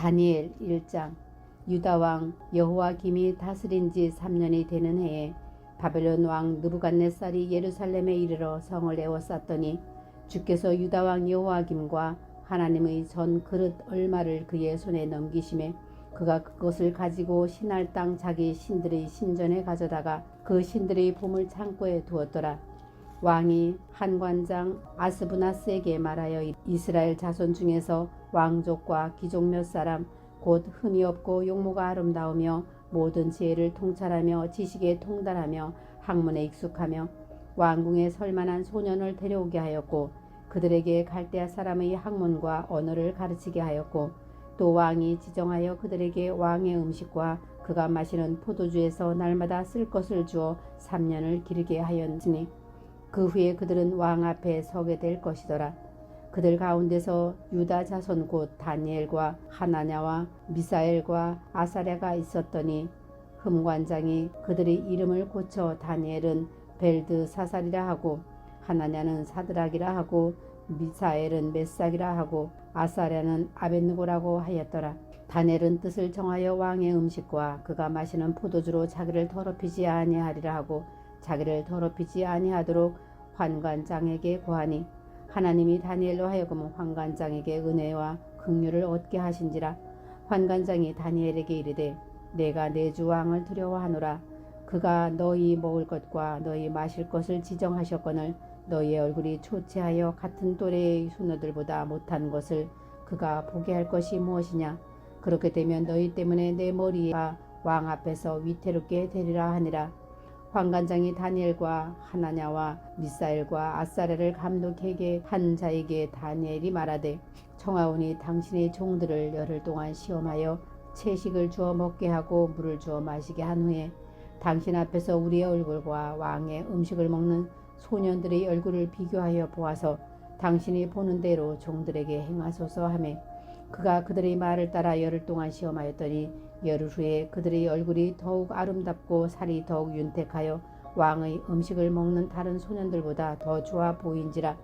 다니엘 1장 유다 왕 여호와김이 다스린 지 3년이 되는 해에 바벨론 왕 느부갓네살이 예루살렘에 이르러 성을 에워쌌더니 주께서 유다 왕 여호와김과 하나님의 전 그릇 얼마를 그의 손에 넘기심에 그가 그것을 가지고 신할 땅 자기 신들의 신전에 가져다가 그 신들의 보물 창고에 두었더라. 왕이 한 관장 아스부나스에게 말하여 이스라엘 자손 중에서 왕족과 귀족 몇 사람 곧 흠이 없고 용모가 아름다우며 모든 지혜를 통찰하며 지식에 통달하며 학문에 익숙하며 왕궁에 설만한 소년을 데려오게 하였고 그들에게 갈대아 사람의 학문과 언어를 가르치게 하였고 또 왕이 지정하여 그들에게 왕의 음식과 그가 마시는 포도주에서 날마다 쓸 것을 주어 3년을 기르게 하였으니 그 후에 그들은 왕 앞에 서게 될 것이더라. 그들 가운데서 유다 자손 곧 다니엘과 하나냐와 미사엘과 아사랴가 있었더니 흠관장이 그들의 이름을 고쳐 다니엘은 벨드 사살이라 하고 하나냐는 사드락이라 하고 미사엘은 메삭이라 하고 아사랴는 아벤누고라고 하였더라. 다니엘은 뜻을 정하여 왕의 음식과 그가 마시는 포도주로 자기를 더럽히지 아니하리라 하고 자기를 더럽히지 아니하도록 환관장에게 고하니 하나님이 다니엘로 하여금 환관장에게 은혜와 긍휼을 얻게 하신지라. 환관장이 다니엘에게 이르되 내가 내 주 왕을 두려워하노라. 그가 너희 먹을 것과 너희 마실 것을 지정하셨거늘 너희의 얼굴이 초췌하여 같은 또래의 수녀들보다 못한 것을 그가 보게 할 것이 무엇이냐? 그렇게 되면 너희 때문에 내 머리가 왕 앞에서 위태롭게 되리라 하니라 환관장이 다니엘과 하나냐와 미사엘과 아사레를 감독하게 한 자에게 다니엘이 말하되 청하오니 당신의 종들을 열흘 동안 시험하여 채식을 주어 먹게 하고 물을 주어 마시게 한 후에 당신 앞에서 우리의 얼굴과 왕의 음식을 먹는 소년들의 얼굴을 비교하여 보아서 당신이 보는 대로 종들에게 행하소서 하매 그가 그들의 말을 따라 열흘 동안 시험하였더니 열흘 후에 그들의 얼굴이 더욱 아름답고 살이 더욱 윤택하여 왕의 음식을 먹는 다른 소년들보다 더 좋아 보인지라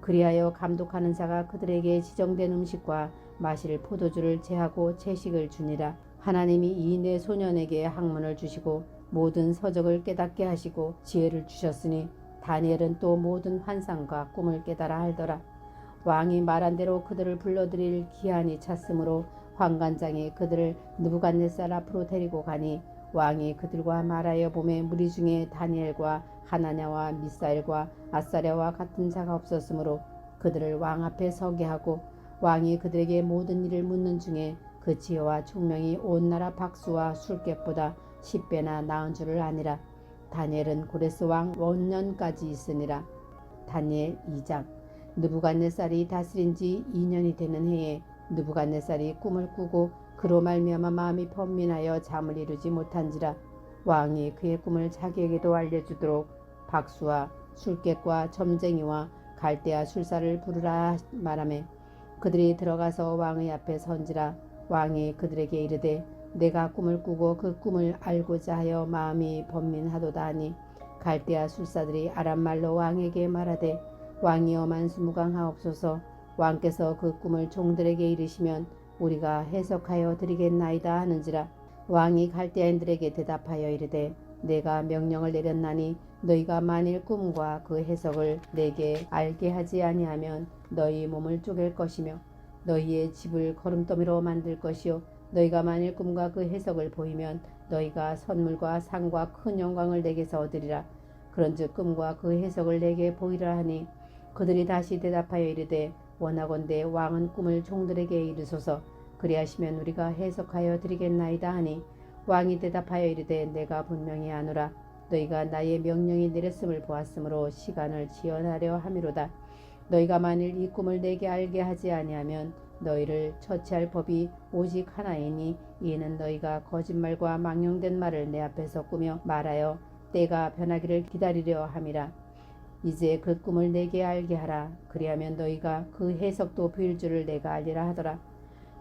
그리하여 감독하는 자가 그들에게 지정된 음식과 마실 포도주를 제하고 채식을 주니라. 하나님이 이 네 소년에게 학문을 주시고 모든 서적을 깨닫게 하시고 지혜를 주셨으니 다니엘은 또 모든 환상과 꿈을 깨달아 알더라. 왕이 말한 대로 그들을 불러들일 기한이 찼으므로 환관장이 그들을 느부갓네살 앞으로 데리고 가니 왕이 그들과 말하여 봄에 무리 중에 다니엘과 하나냐와 미사엘과 아사랴와 같은 자가 없었으므로 그들을 왕 앞에 서게 하고 왕이 그들에게 모든 일을 묻는 중에 그 지혜와 총명이 온 나라 박수와 술객보다 10배나 나은 줄을 아니라 다니엘은 고레스 왕 원년까지 있으니라. 다니엘 2장. 느부갓네살이 다스린 지 2년이 되는 해에 느부갓네살이 꿈을 꾸고 그로 말미암아 마음이 번민하여 잠을 이루지 못한지라 왕이 그의 꿈을 자기에게도 알려주도록 박수와 술객과 점쟁이와 갈대아 술사를 부르라 말하매 그들이 들어가서 왕의 앞에 선지라 왕이 그들에게 이르되 내가 꿈을 꾸고 그 꿈을 알고자 하여 마음이 번민하도다 하니 갈대아 술사들이 아람말로 왕에게 말하되 왕이여 만수무강하옵소서 왕께서 그 꿈을 종들에게 이르시면 우리가 해석하여 드리겠나이다 하는지라 왕이 갈대아인들에게 대답하여 이르되 내가 명령을 내렸나니 너희가 만일 꿈과 그 해석을 내게 알게 하지 아니하면 너희 몸을 쪼갤 것이며 너희의 집을 거름더미로 만들 것이요 너희가 만일 꿈과 그 해석을 보이면 너희가 선물과 상과 큰 영광을 내게서 얻으리라. 그런즉 꿈과 그 해석을 내게 보이라 하니 그들이 다시 대답하여 이르되 원하건대 왕은 꿈을 종들에게 이르소서. 그리하시면 우리가 해석하여 드리겠나이다 하니 왕이 대답하여 이르되 내가 분명히 아노라. 너희가 나의 명령이 내렸음을 보았으므로 시간을 지연하려 함이로다. 너희가 만일 이 꿈을 내게 알게 하지 아니하면 너희를 처치할 법이 오직 하나이니 이는 너희가 거짓말과 망령된 말을 내 앞에서 꾸며 말하여 때가 변하기를 기다리려 함이라 이제 그 꿈을 내게 알게 하라. 그리하면 너희가 그 해석도 보일 줄을 내가 알리라 하더라.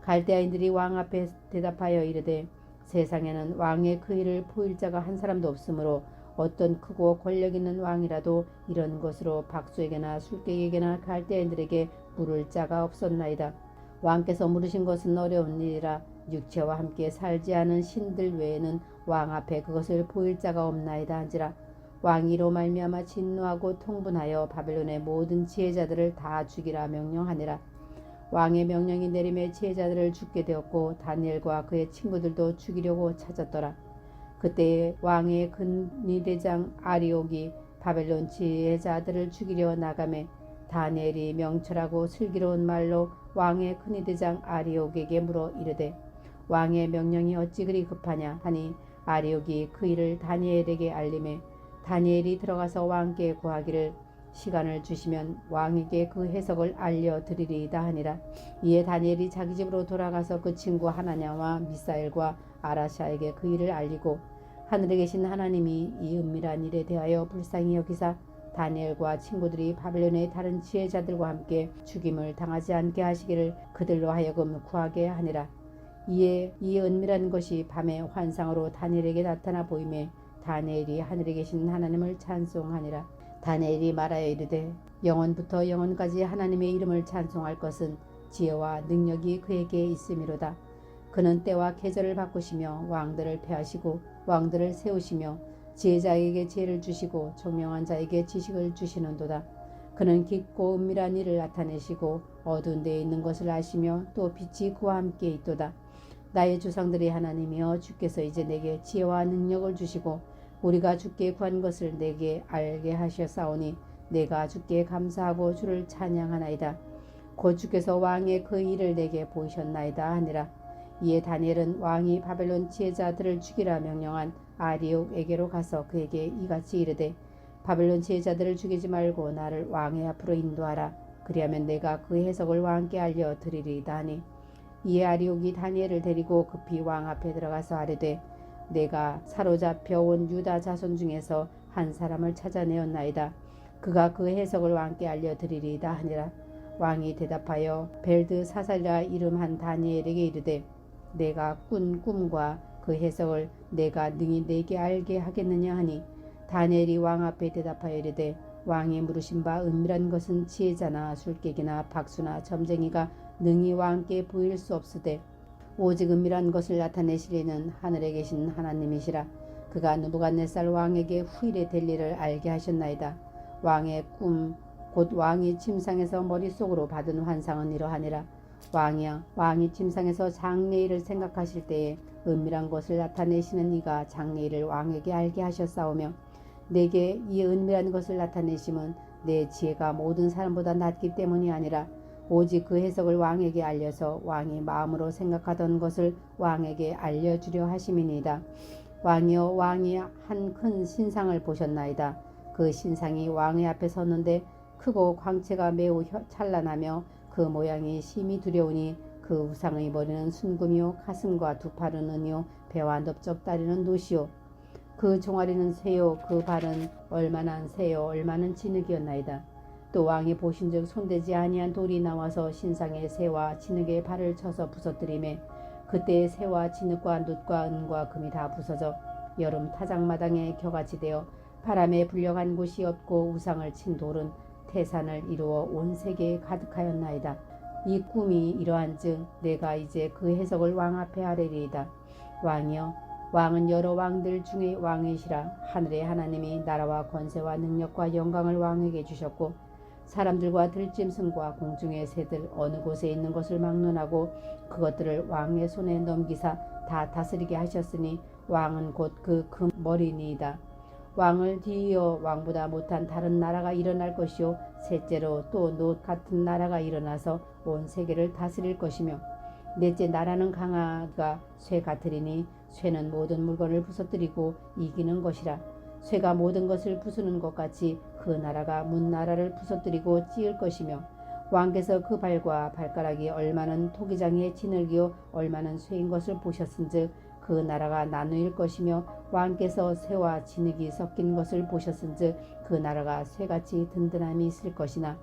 갈대아인들이 왕 앞에 대답하여 이르되 세상에는 왕의 그 일을 보일 자가 한 사람도 없으므로 어떤 크고 권력 있는 왕이라도 이런 것으로 박수에게나 술객에게나 갈대아인들에게 물을 자가 없었나이다. 왕께서 물으신 것은 어려운 일이라 육체와 함께 살지 않은 신들 외에는 왕 앞에 그것을 보일 자가 없나이다 한지라 왕이 로 말미암아 진노하고 통분하여 바벨론의 모든 지혜자들을 다 죽이라 명령하니라. 왕의 명령이 내림에 지혜자들을 죽게 되었고 다니엘과 그의 친구들도 죽이려고 찾았더라. 그때 왕의 근위대장 아리옥이 바벨론 지혜자들을 죽이려 나가매 다니엘이 명철하고 슬기로운 말로 왕의 큰이대장 아리옥에게 물어 이르되 왕의 명령이 어찌 그리 급하냐 하니 아리옥이 그 일을 다니엘에게 알림해 다니엘이 들어가서 왕께 구하기를 시간을 주시면 왕에게 그 해석을 알려드리리이다 하니라 이에 다니엘이 자기 집으로 돌아가서 그 친구 하나냐와 미사엘과 아라샤에게 그 일을 알리고 하늘에 계신 하나님이 이 은밀한 일에 대하여 불쌍히 여기사 다니엘과 친구들이 바벨론의 다른 지혜자들과 함께 죽임을 당하지 않게 하시기를 그들로 하여금 구하게 하니라. 이에 이 은밀한 것이 밤의 환상으로 다니엘에게 나타나 보임에 다니엘이 하늘에 계신 하나님을 찬송하니라. 다니엘이 말하여 이르되 영원부터 영원까지 하나님의 이름을 찬송할 것은 지혜와 능력이 그에게 있음이로다. 그는 때와 계절을 바꾸시며 왕들을 폐하시고 왕들을 세우시며 지혜자에게 지혜를 주시고 총명한 자에게 지식을 주시는도다. 그는 깊고 은밀한 일을 나타내시고 어두운 데에 있는 것을 아시며 또 빛이 그와 함께 있도다. 나의 조상들의 하나님이여 주께서 이제 내게 지혜와 능력을 주시고 우리가 주께 구한 것을 내게 알게 하셨사오니 내가 주께 감사하고 주를 찬양하나이다. 곧 주께서 왕의 그 일을 내게 보이셨나이다 하니라. 이에 다니엘은 왕이 바벨론 지혜자들을 죽이라 명령한 아리옥에게로 가서 그에게 이같이 이르되 바벨론 지혜자들을 죽이지 말고 나를 왕의 앞으로 인도하라 그리하면 내가 그 해석을 왕께 알려 드리리이다 하니 이에 아리옥이 다니엘을 데리고 급히 왕 앞에 들어가서 아뢰되 내가 사로잡혀 온 유다 자손 중에서 한 사람을 찾아내었나이다. 그가 그 해석을 왕께 알려 드리리이다 하니라. 왕이 대답하여 벨드 사살라 이름한 다니엘에게 이르되 내가 꾼 꿈과 그 해석을 내가 능히 내게 알게 하겠느냐 하니? 다니엘이 왕 앞에 대답하여 이르되 왕이 물으신 바 은밀한 것은 지혜자나 술객이나 박수나 점쟁이가 능히 왕께 보일 수 없으되 오직 은밀한 것을 나타내시리는 하늘에 계신 하나님이시라. 그가 누부갓네살 왕에게 후일에 될 일을 알게 하셨나이다. 왕의 꿈 곧 왕이 침상에서 머릿속으로 받은 환상은 이러하니라. 왕이야 왕이 침상에서 장래일을 생각하실 때에 은밀한 것을 나타내시는 이가 장래일을 왕에게 알게 하셨사오며 내게 이 은밀한 것을 나타내심은 내 지혜가 모든 사람보다 낮기 때문이 아니라 오직 그 해석을 왕에게 알려서 왕이 마음으로 생각하던 것을 왕에게 알려주려 하심이니이다. 왕이여 왕이 한 큰 신상을 보셨나이다. 그 신상이 왕의 앞에 섰는데 크고 광채가 매우 찬란하며 그 모양이 심히 두려우니 그 우상의 머리는 순금이요 가슴과 두 팔은 은이요 배와 넓적 다리는 노시요 그 종아리는 새요 그 발은 얼마나 새요 얼마는 진흙이었나이다 또 왕이 보신즉 손대지 아니한 돌이 나와서 신상의 새와 진흙의 발을 쳐서 부서뜨리매 그때 새와 진흙과 눕과 은과 금이 다 부서져 여름 타작마당에 겨같이 되어 바람에 불려간 곳이 없고 우상을 친 돌은 태산을 이루어 온 세계에 가득하였나이다. 이 꿈이 이러한즉 내가 이제 그 해석을 왕 앞에 하리이다. 왕이여 왕은 여러 왕들 중에 왕이시라 하늘의 하나님이 나라와 권세와 능력과 영광을 왕에게 주셨고 사람들과 들짐승과 공중의 새들 어느 곳에 있는 것을 막론하고 그것들을 왕의 손에 넘기사 다 다스리게 하셨으니 왕은 곧 그 금머리니이다. 왕을 뒤이어 왕보다 못한 다른 나라가 일어날 것이요 셋째로 또 노 같은 나라가 일어나서 온 세계를 다스릴 것이며 넷째 나라는 강화가 쇠 같으리니 쇠는 모든 물건을 부서뜨리고 이기는 것이라 쇠가 모든 것을 부수는 것 같이 그 나라가 문 나라를 부서뜨리고 찌을 것이며 왕께서 그 발과 발가락이 얼마는 토기장의 진흙이요 얼마는 쇠인 것을 보셨은즉 그 나라가 나누일 것이며 왕께서 쇠와 진흙이 섞인 것을 보셨은즉 그 나라가 쇠같이 든든함이 있을 것이나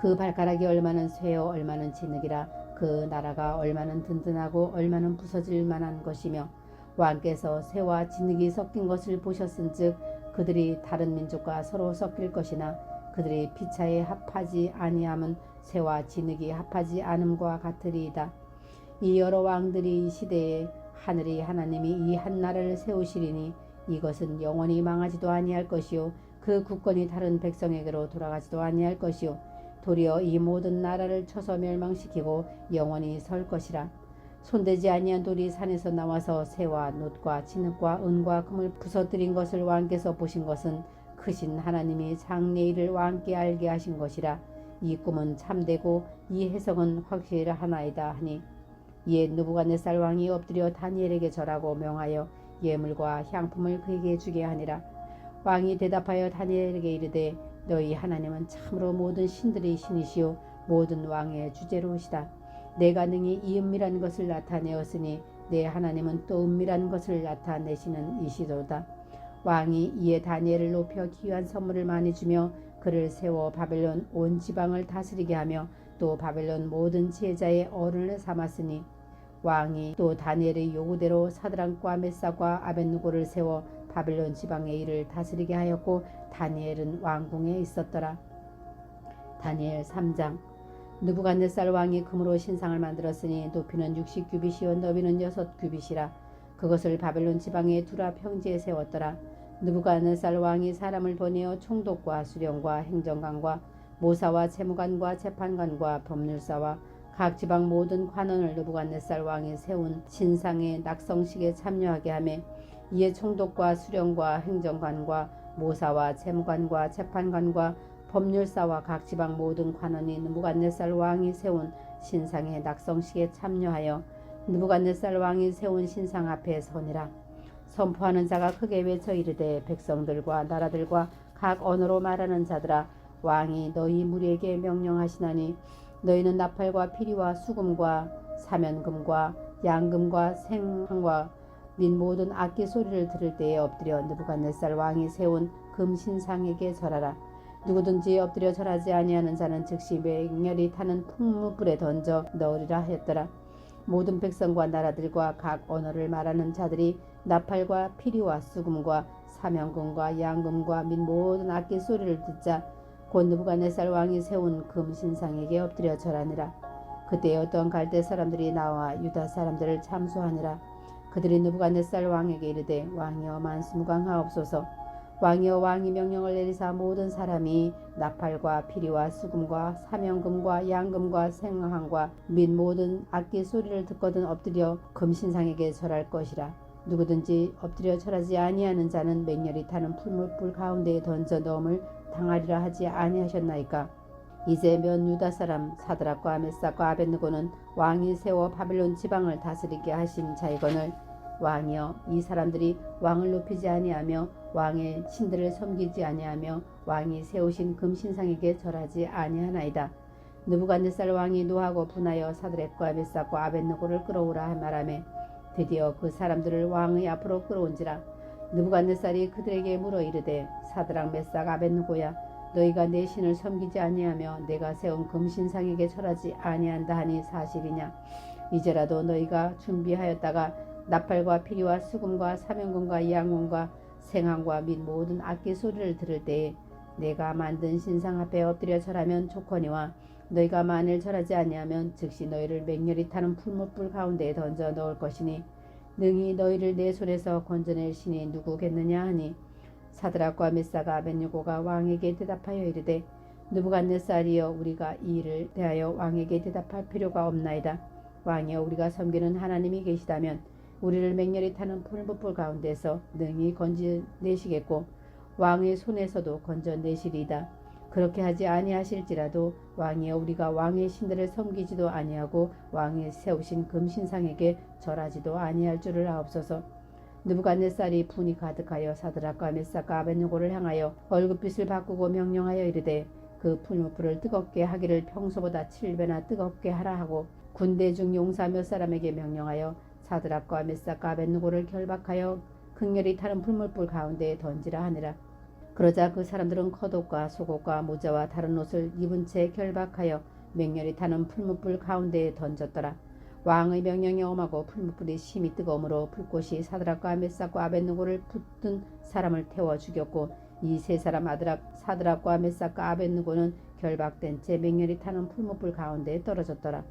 그 발가락이 얼마는 쇠요 얼마는 진흙이라 그 나라가 얼마는 든든하고 얼마는 부서질 만한 것이며 왕께서 쇠와 진흙이 섞인 것을 보셨은즉 그들이 다른 민족과 서로 섞일 것이나 그들이 피차에 합하지 아니함은 새와 진흙이 합하지 않음과 같으리이다. 이 여러 왕들이 이 시대에 하늘의 하나님이 이 한 나라를 세우시리니 이것은 영원히 망하지도 아니할 것이요 그 국권이 다른 백성에게로 돌아가지도 아니할 것이요 도리어 이 모든 나라를 쳐서 멸망시키고 영원히 설 것이라 손대지 아니한 돌이 산에서 나와서 새와 놋과 진흙과 은과 금을 부서뜨린 것을 왕께서 보신 것은 크신 하나님이 장래일을 왕께 알게 하신 것이라 이 꿈은 참되고 이 해석은 확실하나이다 하니 이에 느부갓네살 왕이 엎드려 다니엘에게 절하고 명하여 예물과 향품을 그에게 주게 하니라. 왕이 대답하여 다니엘에게 이르되 너희 하나님은 참으로 모든 신들의 신이시요 모든 왕의 주제로우시다 내가 능히 이 은밀한 것을 나타내었으니 내 하나님은 또 은밀한 것을 나타내시는 이시도다 왕이 이에 다니엘을 높여 귀한 선물을 많이 주며 그를 세워 바벨론 온 지방을 다스리게 하며 또 바벨론 모든 제자의 어른을 삼았으니 왕이 또 다니엘의 요구대로 사드랑과 메사과 아벤누고를 세워 바벨론 지방의 일을 다스리게 하였고 다니엘은 왕궁에 있었더라. 다니엘 3장 느부갓네살 왕이 금으로 신상을 만들었으니 높이는 60규빗이요 너비는 6규빗이라 그것을 바벨론 지방에 두라 평지에 세웠더라. 느부갓네살 왕이 사람을 보내어 총독과 수령과 행정관과 모사와 채무관과 재판관과 법률사와 각 지방 모든 관원을 느부갓네살 왕이 세운 신상의 낙성식에 참여하게 하며 이에 총독과 수령과 행정관과 모사와 재무관과 재판관과 법률사와 각 지방 모든 관원이 느부갓네살 왕이 세운 신상의 낙성식에 참여하여 느부갓네살 왕이 세운 신상 앞에 서니라 선포하는 자가 크게 외쳐 이르되 백성들과 나라들과 각 언어로 말하는 자들아 왕이 너희 무리에게 명령하시나니 너희는 나팔과 피리와 수금과 사면금과 양금과 생황과 및 모든 악기 소리를 들을 때에 엎드려 느부갓네살 왕이 세운 금신상에게 절하라. 누구든지 엎드려 절하지 아니하는 자는 즉시 맹렬히 타는 풍무불에 던져 넣으리라 하였더라. 모든 백성과 나라들과 각 언어를 말하는 자들이 나팔과 피리와 수금과 사명금과 양금과 및 모든 악기 소리를 듣자 곧 느부갓네살 왕이 세운 금신상에게 엎드려 절하니라. 그때 어떤 갈대 사람들이 나와 유다 사람들을 참수하니라. 그들이 느부갓네살 왕에게 이르되 왕이여 만수무강하옵소서. 왕이여 왕이 명령을 내리사 모든 사람이 나팔과 피리와 수금과 사명금과 양금과 생황과 및 모든 악기 소리를 듣거든 엎드려 금신상에게 절할 것이라. 누구든지 엎드려 절하지 아니하는 자는 맹렬히 타는 풀물불 가운데에 던져 넣음을 당하리라 하지 아니하셨나이까 이제 면 유다 사람 사드락과 메삭과 아벤느고는 왕이 세워 바벨론 지방을 다스리게 하신 자이거늘 왕이여 이 사람들이 왕을 높이지 아니하며 왕의 신들을 섬기지 아니하며 왕이 세우신 금신상에게 절하지 아니하나이다. 느부갓네살 왕이 노하고 분하여 사드락과 메삭과 아벤느고를 끌어오라 말하매 드디어 그 사람들을 왕의 앞으로 끌어온지라 느부갓네살이 그들에게 물어 이르되 사드락 메삭 아벤누고야 너희가 내 신을 섬기지 아니하며 내가 세운 금신상에게 절하지 아니한다 하니 사실이냐? 이제라도 너희가 준비하였다가 나팔과 피리와 수금과 사명금과 양금과 생황과 및 모든 악기 소리를 들을 때에 내가 만든 신상 앞에 엎드려 절하면 좋거니와 너희가 만일 절하지 아니하면 즉시 너희를 맹렬히 타는 풀무불 가운데에 던져 넣을 것이니 능히 너희를 내 손에서 건져낼 신이 누구겠느냐 하니 사드락과 메사가 아벤누고가 왕에게 대답하여 이르되 느부갓네살이여 우리가 이 일을 대하여 왕에게 대답할 필요가 없나이다. 왕이여 우리가 섬기는 하나님이 계시다면 우리를 맹렬히 타는 풀무불 가운데서 능히 건져내시겠고 왕의 손에서도 건져내시리이다 그렇게 하지 아니하실지라도 왕이여 우리가 왕의 신들을 섬기지도 아니하고 왕이 세우신 금신상에게 절하지도 아니할 줄을 아옵소서. 느부갓네살이 분이 가득하여 사드락과 메삭과 아벤누고를 향하여 얼굴빛을 바꾸고 명령하여 이르되 그 풀무불을 뜨겁게 하기를 평소보다 7배나 뜨겁게 하라 하고 군대 중 용사 몇 사람에게 명령하여 사드락과 메삭과 아벤누고를 결박하여 극렬히 타는 풀무불 가운데에 던지라 하니라. 그러자 그 사람들은 겉옷과 속옷과 모자와 다른 옷을 입은 채 결박하여 맹렬히 타는 풀무불 가운데에 던졌더라. 왕의 명령이 엄하고 풀무불이 심히 뜨거움으로 불꽃이 사드락과 메삭과 아벤누고를 붙든 사람을 태워 죽였고 이 세 사람 아드락 사드락과 메삭과 아벤누고는 결박된 채 맹렬히 타는 풀무불 가운데에 떨어졌더라.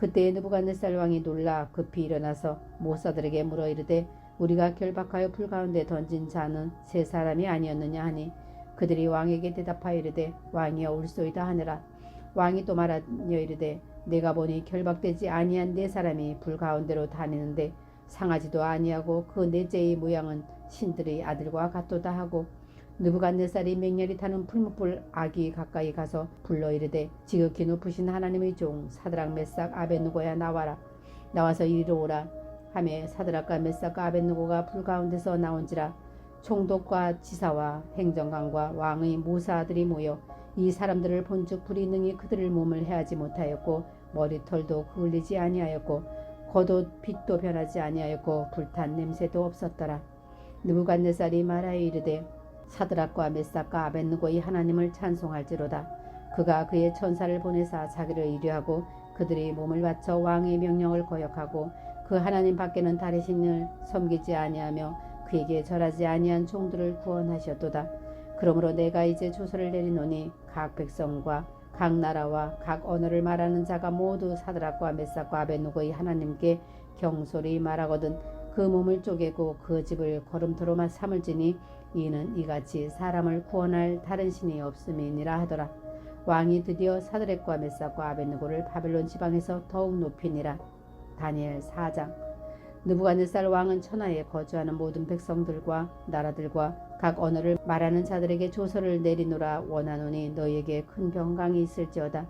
그때 느부갓네살 왕이 놀라 급히 일어나서 모사들에게 물어 이르되 우리가 결박하여 불 가운데 던진 자는 세 사람이 아니었느냐? 하니 그들이 왕에게 대답하여 이르되 왕이여 울소이다 하느라. 왕이 또 말하여 이르되 내가 보니 결박되지 아니한 네 사람이 불 가운데로 다니는데 상하지도 아니하고 그 넷째의 모양은 신들의 아들과 같도다 하고 느부갓네살이 맹렬히 타는 풀무불 아기 가까이 가서 불러 이르되 지극히 높으신 하나님의 종 사드락 메삭 아벤누고야 나와라. 나와서 이리로 오라. 하매 사드락과 메삭과 아벤누고가 불 가운데서 나온지라 총독과 지사와 행정관과 왕의 모사들이 모여 이 사람들을 본즉 불이 능히 그들을 몸을 해하지 못하였고 머리털도 그을리지 아니하였고 겉옷 빛도 변하지 아니하였고 불탄 냄새도 없었더라. 느부갓네살이 말하여 이르되 사드락과 메삭과 아벤누고의 하나님을 찬송할지로다 그가 그의 천사를 보내사 자기를 이뢰하고 그들의 몸을 바쳐 왕의 명령을 거역하고 그 하나님 밖에는 다른 신을 섬기지 아니하며 그에게 절하지 아니한 종들을 구원하셨도다. 그러므로 내가 이제 조서를 내리노니 각 백성과 각 나라와 각 언어를 말하는 자가 모두 사드락과 메삭과 아벤누고의 하나님께 경솔히 말하거든 그 몸을 쪼개고 그 집을 걸음토로만 삼을지니 이는 이같이 사람을 구원할 다른 신이 없음이니라 하더라. 왕이 드디어 사드렉과 메삭과 아벤누고를 바벨론 지방에서 더욱 높이니라. 다니엘 4장 느부갓네살 왕은 천하에 거주하는 모든 백성들과 나라들과 각 언어를 말하는 자들에게 조서를 내리노라 원하노니 너희에게 큰 병강이 있을지어다.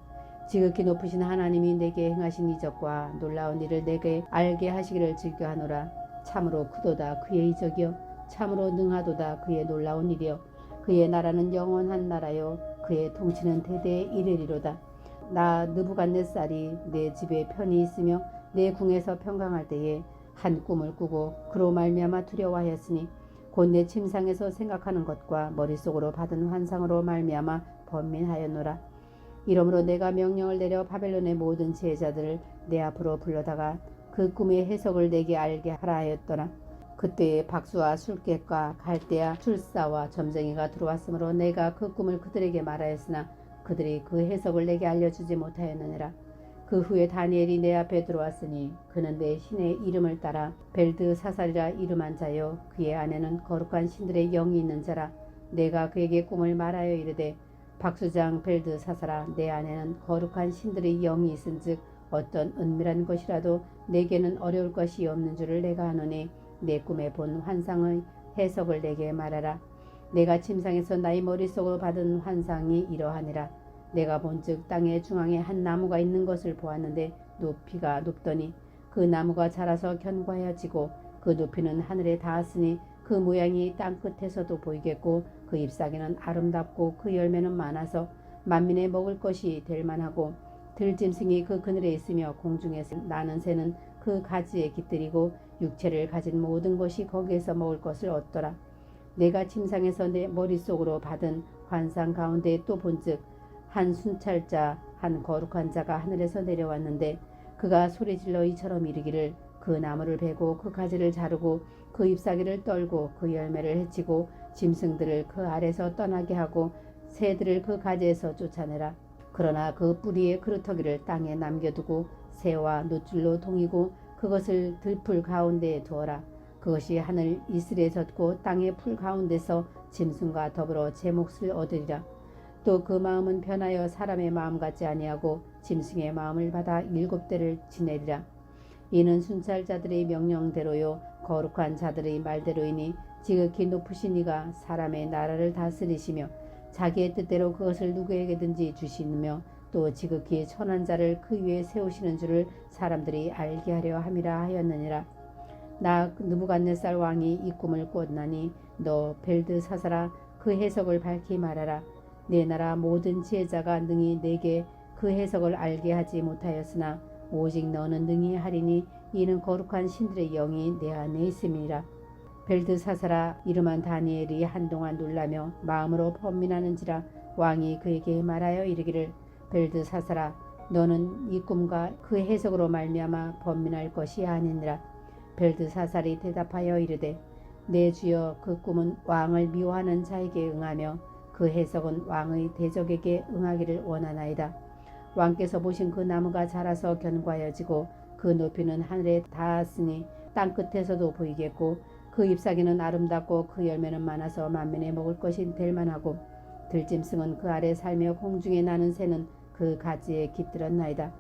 지극히 높으신 하나님이 내게 행하신 이적과 놀라운 일을 내게 알게 하시기를 즐겨하노라. 참으로 크도다 그의 이적이요 참으로 능하도다 그의 놀라운 일이요 그의 나라는 영원한 나라요 그의 통치는 대대에 이르리로다. 나 느부갓네살이 내 집에 편히 있으며 내 궁에서 평강할 때에 한 꿈을 꾸고 그로 말미암아 두려워하였으니 곧 내 침상에서 생각하는 것과 머릿속으로 받은 환상으로 말미암아 번민하였노라. 이러므로 내가 명령을 내려 바벨론의 모든 제자들을 내 앞으로 불러다가 그 꿈의 해석을 내게 알게 하라 하였더라. 그때에 박수와 술객과 갈대아 술사와 점쟁이가 들어왔으므로 내가 그 꿈을 그들에게 말하였으나 그들이 그 해석을 내게 알려주지 못하였느니라. 그 후에 다니엘이 내 앞에 들어왔으니 그는 내 신의 이름을 따라 벨드 사살이라 이름한 자요 그의 안에는 거룩한 신들의 영이 있는 자라 내가 그에게 꿈을 말하여 이르되 박수장 벨드 사살아 내 안에는 거룩한 신들의 영이 있은즉 어떤 은밀한 것이라도 내게는 어려울 것이 없는 줄을 내가 아노니 내 꿈에 본 환상의 해석을 내게 말하라. 내가 침상에서 나의 머릿속으로 받은 환상이 이러하니라. 내가 본즉 땅의 중앙에 한 나무가 있는 것을 보았는데 높이가 높더니 그 나무가 자라서 견고하여지고 그 높이는 하늘에 닿았으니 그 모양이 땅 끝에서도 보이겠고 그 잎사귀는 아름답고 그 열매는 많아서 만민의 먹을 것이 될 만하고 들짐승이 그 그늘에 있으며 공중에서 나는 새는 그 가지에 깃들이고 육체를 가진 모든 것이 거기에서 먹을 것을 얻더라. 내가 침상에서 내 머릿속으로 받은 환상 가운데 또 본즉 한 순찰자 한 거룩한 자가 하늘에서 내려왔는데 그가 소리질러 이처럼 이르기를 그 나무를 베고 그 가지를 자르고 그 잎사귀를 떨고 그 열매를 해치고 짐승들을 그 아래서 떠나게 하고 새들을 그 가지에서 쫓아내라. 그러나 그 뿌리의 그루터기를 땅에 남겨두고 새와 노줄로 동이고 그것을 들풀 가운데에 두어라. 그것이 하늘 이슬에 젖고 땅의 풀 가운데서 짐승과 더불어 제 몫을 얻으리라. 또 그 마음은 변하여 사람의 마음 같지 아니하고 짐승의 마음을 받아 일곱 대를 지내리라. 이는 순찰자들의 명령대로요 거룩한 자들의 말대로이니 지극히 높으신 이가 사람의 나라를 다스리시며 자기의 뜻대로 그것을 누구에게든지 주시며 또 지극히 천한 자를 그 위에 세우시는 줄을 사람들이 알게 하려 함이라 하였느니라. 나 느부갓네살 왕이 이 꿈을 꿨나니 너 벨드 사사라 그 해석을 밝히 말하라. 내 나라 모든 지혜자가 능히 내게 그 해석을 알게 하지 못하였으나 오직 너는 능히 하리니 이는 거룩한 신들의 영이 내 안에 있음이라. 벨드사사라 이름한 다니엘이 한동안 놀라며 마음으로 번민하는지라 왕이 그에게 말하여 이르기를 벨드사사라 너는 이 꿈과 그 해석으로 말미암아 번민할 것이 아니니라. 벨드사살이 대답하여 이르되 내 주여 그 꿈은 왕을 미워하는 자에게 응하며 그그 해석은 왕의 대적에게 응하기를 원하나이다. 왕께서 보신 그 나무가 자라서 견고하여지고 그 높이는 하늘에 닿았으니 땅 끝에서도 보이겠고 그 잎사귀는 아름답고 그 열매는 많아서 만민의 먹을 것이 될 만하고 들짐승은 그 아래 살며 공중에 나는 새는 그 가지에 깃들었나이다.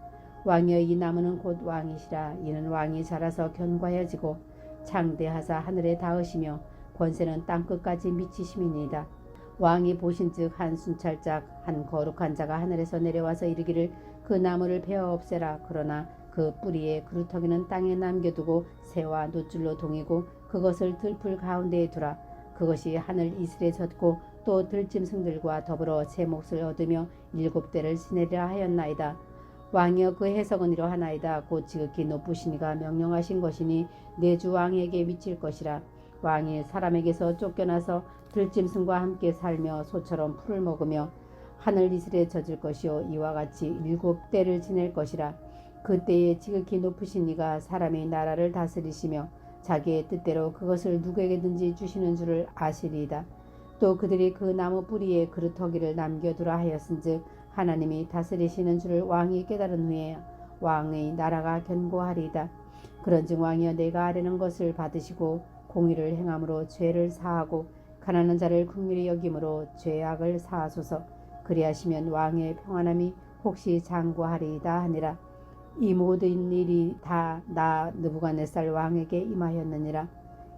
왕이여 이 나무는 곧 왕이시라 이는 왕이 자라서 견고하여지고 창대하사 하늘에 닿으시며 권세는 땅 끝까지 미치심이니이다. 왕이 보신즉 한 순찰짝 한 거룩한 자가 하늘에서 내려와서 이르기를 그 나무를 베어 없애라 그러나 그 뿌리에 그루터기는 땅에 남겨두고 새와 노줄로 동이고 그것을 들풀 가운데에 두라 그것이 하늘 이슬에 젖고 또 들짐승들과 더불어 제 몫을 얻으며 일곱 대를 지내리라 하였나이다. 왕이여 그 해석은 이러하나이다. 곧 지극히 높으시니가 명령하신 것이니 내 주 왕에게 미칠 것이라. 왕이 사람에게서 쫓겨나서 들짐승과 함께 살며 소처럼 풀을 먹으며 하늘 이슬에 젖을 것이요 이와 같이 일곱 때를 지낼 것이라. 그때에 지극히 높으신 이가 사람의 나라를 다스리시며 자기의 뜻대로 그것을 누구에게든지 주시는 줄을 아시리이다. 또 그들이 그 나무 뿌리에 그루터기를 남겨두라 하였은즉 하나님이 다스리시는 줄을 왕이 깨달은 후에 왕의 나라가 견고하리이다. 그런즉 왕이여 내가 아뢰는 것을 받으시고 공의를 행함으로 죄를 사하고 가난한 자를 긍휼히 여김으로 죄악을 사하소서. 그리하시면 왕의 평안함이 혹시 장구하리이다 하니라. 이 모든 일이 다 나 느부갓네살 왕에게 임하였느니라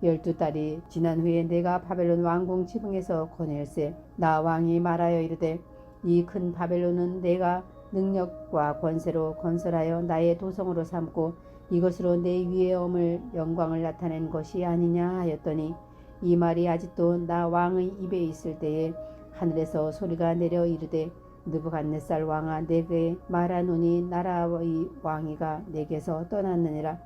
열두 달이 지난 후에 내가 바벨론 왕궁 지붕에서 거닐세 나 왕이 말하여 이르되 이 큰 바벨론은 내가 능력과 권세로 건설하여 나의 도성으로 삼고 이것으로 내 위에 엄을 영광을 나타낸 것이 아니냐 하였더니 이 말이 아직도 나 왕의 입에 있을 때에 하늘에서 소리가 내려 이르되 느부갓네살 왕아 내게 말하노니 나라의 왕이가 내게서 떠났느니라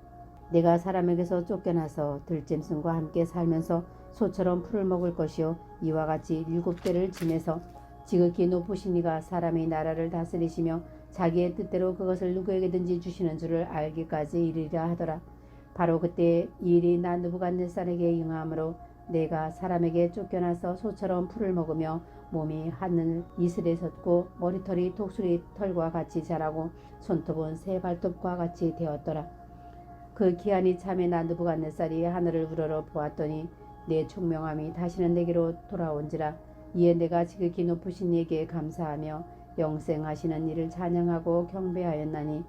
내가 사람에게서 쫓겨나서 들짐승과 함께 살면서 소처럼 풀을 먹을 것이요 이와 같이 일곱 대를 지내서 지극히 높으신 이가 사람의 나라를 다스리시며 자기의 뜻대로 그것을 누구에게든지 주시는 줄을 알기까지 이르리라 하더라 바로 그때 이 일이 나 느부갓네살에게 응함으로 내가 사람에게 쫓겨나서 소처럼 풀을 먹으며 몸이 하늘 이슬에 섰고 머리털이 독수리 털과 같이 자라고 손톱은 새 발톱과 같이 되었더라. 그 기한이 참에 나 느부갓네살이 하늘을 우러러 보았더니 내 총명함이 다시는 내게로 돌아온지라 이에 내가 지극히 높으신 이에게 감사하며 영생하시는 이를 찬양하고 경배하였나니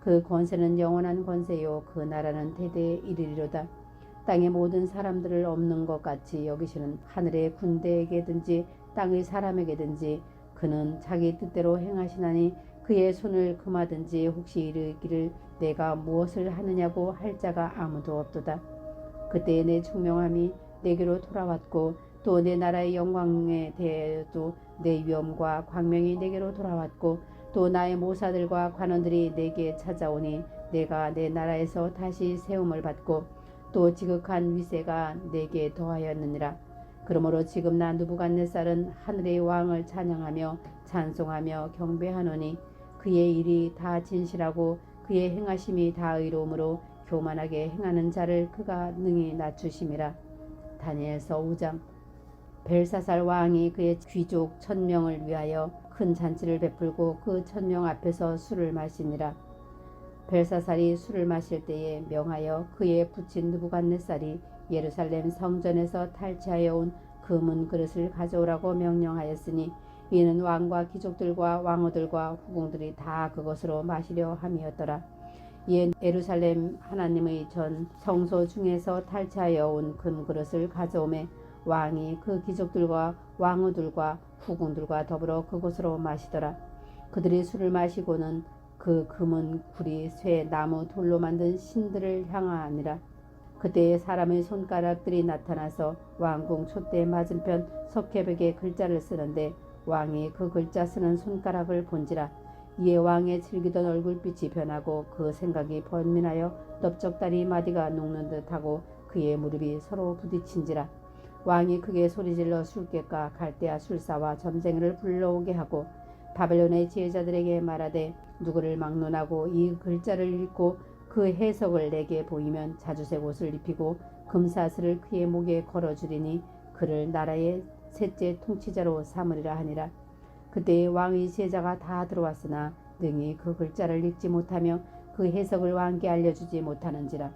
그 권세는 영원한 권세요 그 나라는 대대에 이르리로다. 땅의 모든 사람들을 없는 것 같이 여기시는 하늘의 군대에게든지 땅의 사람에게든지 그는 자기 뜻대로 행하시나니 그의 손을 금하든지 혹시 이르기를 내가 무엇을 하느냐고 할 자가 아무도 없도다. 그때 내 총명함이 내게로 돌아왔고 또 내 나라의 영광에 대해도 내 위엄과 광명이 내게로 돌아왔고 또 나의 모사들과 관원들이 내게 찾아오니 내가 내 나라에서 다시 세움을 받고 또 지극한 위세가 내게 더하였느니라. 그러므로 지금 나 누부갓네살은 하늘의 왕을 찬양하며 찬송하며 경배하노니 그의 일이 다 진실하고 그의 행하심이 다 의로움으로 교만하게 행하는 자를 그가 능히 낮추심이라. 다니엘서 5장 벨사살 왕이 그의 귀족 천명을 위하여 큰 잔치를 베풀고 그 천명 앞에서 술을 마시니라. 벨사살이 술을 마실 때에 명하여 그의 부친 느부갓네살이 예루살렘 성전에서 탈취하여 온 금은 그릇을 가져오라고 명령하였으니 이는 왕과 귀족들과 왕후들과 후궁들이 다 그것으로 마시려 함이었더라. 이에 예루살렘 하나님의 전 성소 중에서 탈취하여 온금 그릇을 가져오매 왕이 그 귀족들과 왕후들과 후궁들과 더불어 그곳으로 마시더라. 그들이 술을 마시고는 그 금은 구리, 쇠, 나무, 돌로 만든 신들을 향하니라. 그때에 사람의 손가락들이 나타나서 왕궁 촛대 맞은편 석회벽에 글자를 쓰는데 왕이 그 글자 쓰는 손가락을 본지라 이에 왕의 즐기던 얼굴빛이 변하고 그 생각이 번민하여 넓적다리 마디가 녹는 듯하고 그의 무릎이 서로 부딪힌지라 왕이 크게 소리질러 술객과 갈대아 술사와 점쟁이를 불러오게 하고 바벨론의 지혜자들에게 말하되 누구를 막론하고 이 글자를 읽고 그 해석을 내게 보이면 자주색 옷을 입히고 금사슬을 그의 목에 걸어주리니 그를 나라의 셋째 통치자로 삼으리라 하니라. 그때 왕의 제자가 다 들어왔으나 능히 그 글자를 읽지 못하며 그 해석을 왕께 알려주지 못하는지라.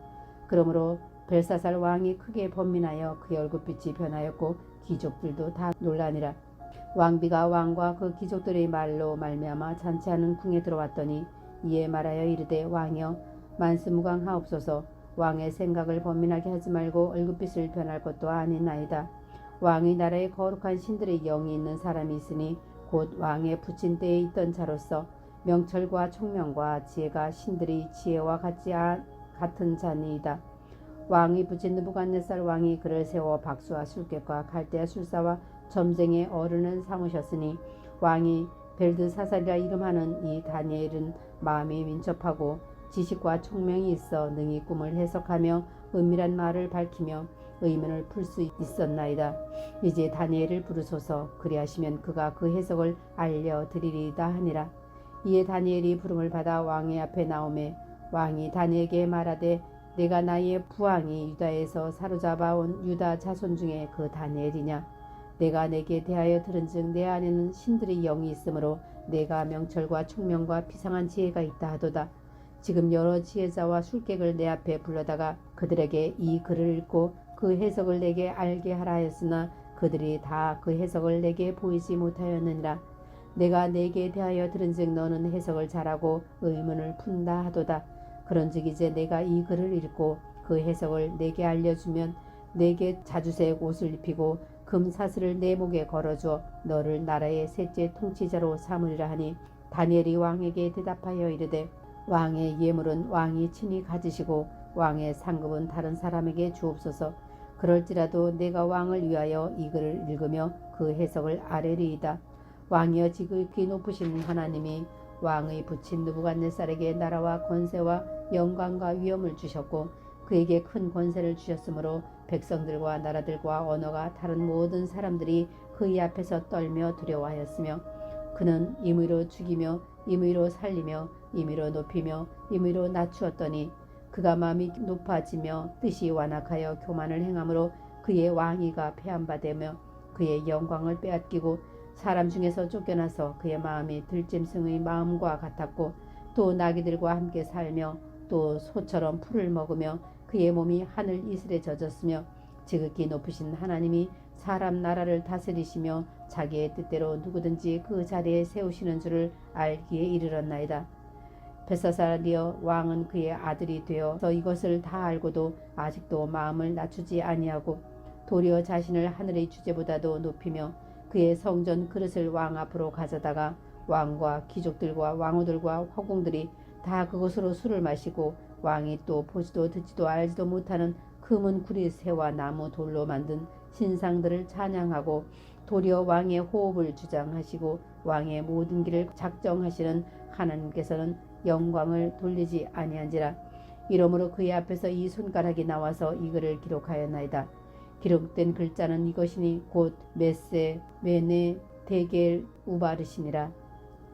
그러므로 벨사살 왕이 크게 번민하여 그의 얼굴빛이 변하였고 귀족들도 다 놀라니라. 왕비가 왕과 그 귀족들의 말로 말미암아 잔치하는 궁에 들어왔더니 이에 말하여 이르되 왕이여 만스무강하옵소서 왕의 생각을 번민하게 하지 말고 얼굴빛을 변할 것도 아니나이다. 왕의 나라에 거룩한 신들의 영이 있는 사람이 있으니 곧 왕의 붙인 때에 있던 자로서 명철과 총명과 지혜가 신들의 지혜와 같지 아, 같은 자니이다. 왕이 붙인 느부갓네살 왕이 그를 세워 박수와 술객과 갈대아 술사와 점쟁의 어른을 삼으셨으니 왕이 벨드사살이라 이름하는 이 다니엘은 마음이 민첩하고 지식과 총명이 있어 능히 꿈을 해석하며 은밀한 말을 밝히며 의문을 풀 수 있었나이다. 이제 다니엘을 부르소서 그리하시면 그가 그 해석을 알려드리리다 하니라. 이에 다니엘이 부름을 받아 왕의 앞에 나오매 왕이 다니엘에게 말하되 내가 나의 부왕이 유다에서 사로잡아 온 유다 자손 중에 그 다니엘이냐 내가 내게 대하여 들은즉 내 안에는 신들의 영이 있으므로 내가 명철과 총명과 비상한 지혜가 있다 하도다 지금 여러 지혜자와 술객을 내 앞에 불러다가 그들에게 이 글을 읽고 그 해석을 내게 알게 하라 하였으나 그들이 다 그 해석을 내게 보이지 못하였느니라. 내가 내게 대하여 들은즉 너는 해석을 잘하고 의문을 푼다 하도다. 그런즉 이제 내가 이 글을 읽고 그 해석을 내게 알려주면 내게 자주색 옷을 입히고 금 사슬을 내 목에 걸어줘 너를 나라의 셋째 통치자로 삼으리라 하니 다니엘이 왕에게 대답하여 이르되 왕의 예물은 왕이 친히 가지시고 왕의 상급은 다른 사람에게 주옵소서 그럴지라도 내가 왕을 위하여 이 글을 읽으며 그 해석을 아뢰리이다. 왕이여 지극히 높으신 하나님이 왕의 부친 느부갓네살에게 나라와 권세와 영광과 위엄을 주셨고 그에게 큰 권세를 주셨으므로 백성들과 나라들과 언어가 다른 모든 사람들이 그의 앞에서 떨며 두려워하였으며 그는 임의로 죽이며 임의로 살리며 임의로 높이며 임의로 낮추었더니 그가 마음이 높아지며 뜻이 완악하여 교만을 행함으로 그의 왕위가 폐한바되며 그의 영광을 빼앗기고 사람 중에서 쫓겨나서 그의 마음이 들짐승의 마음과 같았고 또 나귀들과 함께 살며 또 소처럼 풀을 먹으며 그의 몸이 하늘 이슬에 젖었으며 지극히 높으신 하나님이 사람 나라를 다스리시며 자기의 뜻대로 누구든지 그 자리에 세우시는 줄을 알기에 이르렀나이다. 베사사리어 왕은 그의 아들이 되어서 이것을 다 알고도 아직도 마음을 낮추지 아니하고 도리어 자신을 하늘의 주제보다도 높이며 그의 성전 그릇을 왕 앞으로 가져다가 왕과 귀족들과 왕후들과 화공들이 다 그것으로 술을 마시고 왕이 또 보지도 듣지도 알지도 못하는 금은 구리 새와 나무 돌로 만든 신상들을 찬양하고 도리어 왕의 호흡을 주장하시고 왕의 모든 길을 작정하시는 하나님께서는 영광을 돌리지 아니한지라 이러므로 그의 앞에서 이 손가락이 나와서 이 글을 기록하였나이다. 기록된 글자는 이것이니 곧 메세 메네 데겔 우바르시니라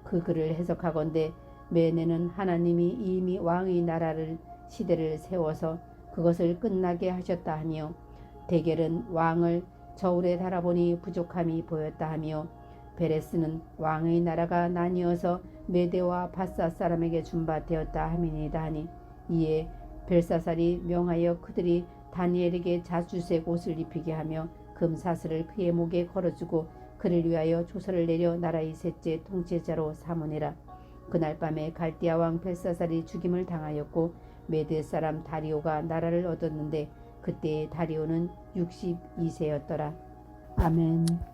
그 글을 해석하건대 메네는 하나님이 이미 왕의 나라를 시대를 세워서 그것을 끝나게 하셨다 하며 데겔은 왕을 저울에 달아보니 부족함이 보였다 하며 베레스는 왕의 나라가 나뉘어서 메대와 바사 사람에게 준바되었다 함이니이다 하니 이에 벨사살이 명하여 그들이 다니엘에게 자주색 옷을 입히게 하며 금사슬을 그의 목에 걸어주고 그를 위하여 조서를 내려 나라의 셋째 통치자로 삼으니라. 그날 밤에 갈디아 왕 벨사살이 죽임을 당하였고 메드 사람 다리오가 나라를 얻었는데 그때 다리오는 62세였더라. 아멘.